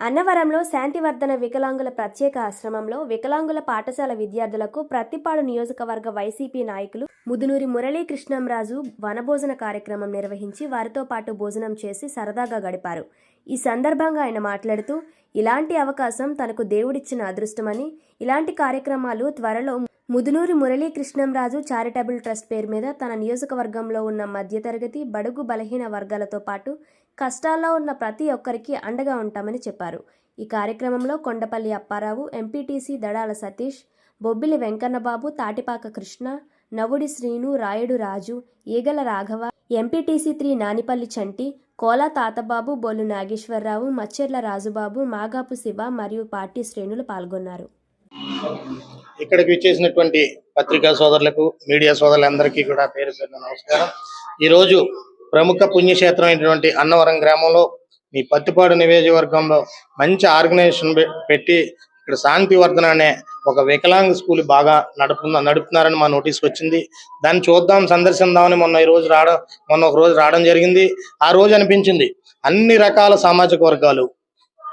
అన్నవరంలో శాంతివర్ధన వికలాంగుల ప్రత్యేక ఆశ్రమంలో వికలాంగుల పాఠశాల విద్యార్థులకు ప్రతిపాడు నియోజకవర్గ వైసీపీ నాయకులు ముదునూరి మురళీకృష్ణంరాజు వనభోజన కార్యక్రమం నిర్వహించి వారితో పాటు భోజనం చేసి సరదాగా గడిపారు. ఈ సందర్భంగా ఆయన మాట్లాడుతూ ఇలాంటి అవకాశం తనకు దేవుడిచ్చిన అదృష్టమని ఇలాంటి కార్యక్రమాలు త్వరలో ముదునూరి మురళీకృష్ణంరాజు చారిటబుల్ ట్రస్ట్ పేరు మీద తన నియోజకవర్గంలో ఉన్న మధ్యతరగతి బడుగు బలహీన వర్గాలతో పాటు కష్టాల్లో ఉన్న ప్రతి ఒక్కరికి అండగా ఉంటామని చెప్పారు. ఈ కార్యక్రమంలో Kondapalli Appa Rao MPTC Dadala Satish Bobbili Venkanna Babu Tatipaka Krishna Navudi Srinu Rayudu Raju Eegala Raghava MPTC three Nanipalli Chanti Kola Tatababu Bollu Nageswara Rao Macherla Rajubabu Magapu Siva మరియు పార్టీ శ్రేణులు పాల్గొన్నారు. ఇక్కడికి విచ్చేసినటువంటి పత్రికా సోదరులకు media సోదరులందరికీ కూడా పేరు పేరున నమస్కారం. ఈరోజు ప్రముఖ పుణ్యక్షేత్రం అయినటువంటి అన్నవరం గ్రామంలో మీ పత్తిపాడు నియోజకవర్గంలో మంచి ఆర్గనైజేషన్ పెట్టి ఇక్కడ శాంతివర్ధన అనే ఒక వికలాంగ స్కూల్ బాగా నడుపుతున్న నడుపుతున్నారని మా నోటీస్కి వచ్చింది. దాన్ని చూద్దాం సందర్శిద్దామని మొన్న ఈ రోజు రావడం మొన్న ఒక రోజు రావడం జరిగింది. ఆ రోజు అనిపించింది అన్ని రకాల సామాజిక వర్గాలు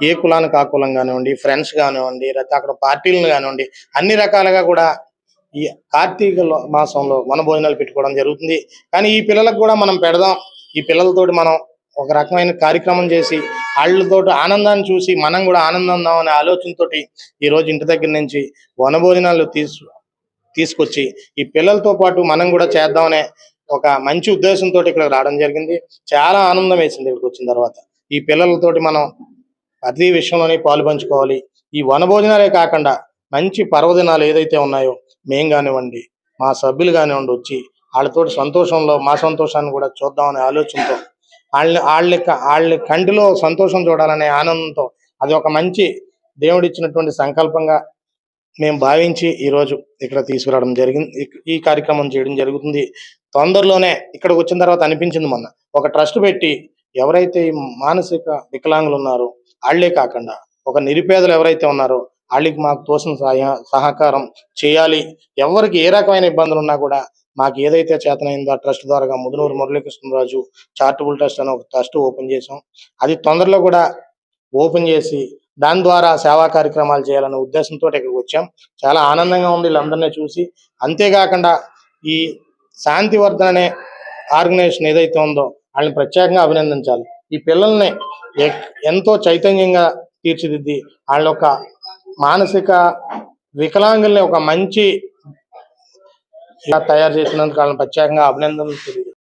ఏ కులానికి ఆ కులం కానివ్వండి ఫ్రెండ్స్ కానివ్వండి లేకపోతే అక్కడ పార్టీలను కానివ్వండి అన్ని రకాలుగా కూడా ఈ కార్తీక లో- మాసంలో వన భోజనాలు పెట్టుకోవడం జరుగుతుంది. కానీ ఈ పిల్లలకు కూడా మనం పెడదాం. ఈ పిల్లలతోటి మనం ఒక రకమైన కార్యక్రమం చేసి వాళ్ళతోటి ఆనందాన్ని చూసి మనం కూడా ఆనందందాం అనే ఆలోచనతోటి ఈ రోజు ఇంటి దగ్గర నుంచి వన భోజనాలు తీసు తీసుకొచ్చి ఈ పిల్లలతో పాటు మనం కూడా చేద్దామనే ఒక మంచి ఉద్దేశంతో ఇక్కడ రావడం జరిగింది. చాలా ఆనందం వేసింది ఇక్కడికి వచ్చిన తర్వాత. ఈ పిల్లలతోటి మనం ప్రతి విషయంలోనే పాలు పంచుకోవాలి. ఈ వనభోజనాలే కాకుండా మంచి పర్వదినాలు ఏదైతే ఉన్నాయో మేం కానివ్వండి మా సభ్యులు కానివ్వండి వచ్చి వాళ్ళతోటి సంతోషంలో మా సంతోషాన్ని కూడా చూద్దామనే ఆలోచనతో వాళ్ళని వాళ్ళ వాళ్ళ కంటిలో సంతోషం చూడాలనే ఆనందంతో అది ఒక మంచి దేవుడిచ్చినటువంటి సంకల్పంగా మేము భావించి ఈ రోజు ఇక్కడ తీసుకురావడం జరిగింది. ఈ కార్యక్రమం చేయడం జరుగుతుంది. తొందరలోనే ఇక్కడికి వచ్చిన తర్వాత అనిపించింది మొన్న. ఒక ట్రస్ట్ పెట్టి ఎవరైతే మానసిక వికలాంగులు ఉన్నారో వాళ్ళే కాకుండా ఒక నిరుపేదలు ఎవరైతే ఉన్నారో వాళ్ళకి మాకు తోసిన సహాయ సహకారం చేయాలి. ఎవరికి ఏ రకమైన ఇబ్బందులు ఉన్నా కూడా మాకు ఏదైతే చేతనైందో ఆ ట్రస్ట్ ద్వారా ముదునూరు మురళీకృష్ణరాజు చారిటబుల్ ట్రస్ట్ అని ఒక ట్రస్ట్ ఓపెన్ చేసాం అది తొందరలో కూడా ఓపెన్ చేసి దాని ద్వారా సేవా కార్యక్రమాలు చేయాలనే ఉద్దేశంతో ఇక్కడికి వచ్చాం. చాలా ఆనందంగా ఉంది వీళ్ళందరినీ చూసి. అంతేకాకుండా ఈ శాంతివర్ధన్ అనే ఆర్గనైజేషన్ ఏదైతే ఉందో వాళ్ళని ప్రత్యేకంగా అభినందించాలి. ఈ పిల్లల్ని ఎంతో చైతన్యంగా తీర్చిదిద్ది. వాళ్ళ యొక్క మానసిక వికలాంగుల్ని ఒక మంచి ఇలా తయారు చేసినందుకు వాళ్ళని ప్రత్యేకంగా అభినందనలు